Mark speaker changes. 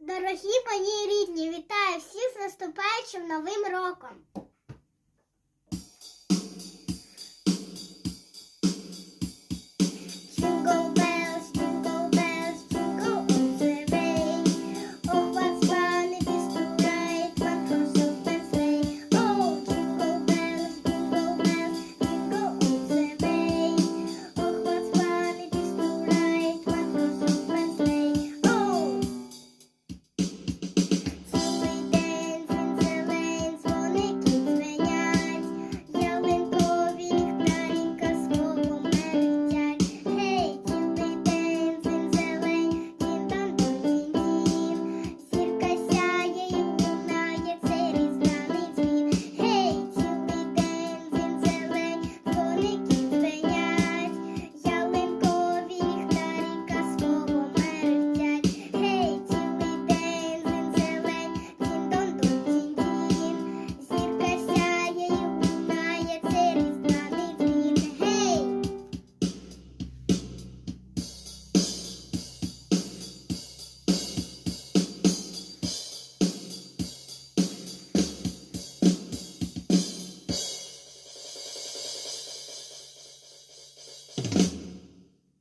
Speaker 1: Дорогі мої рідні, вітаю всіх з наступаючим новим роком.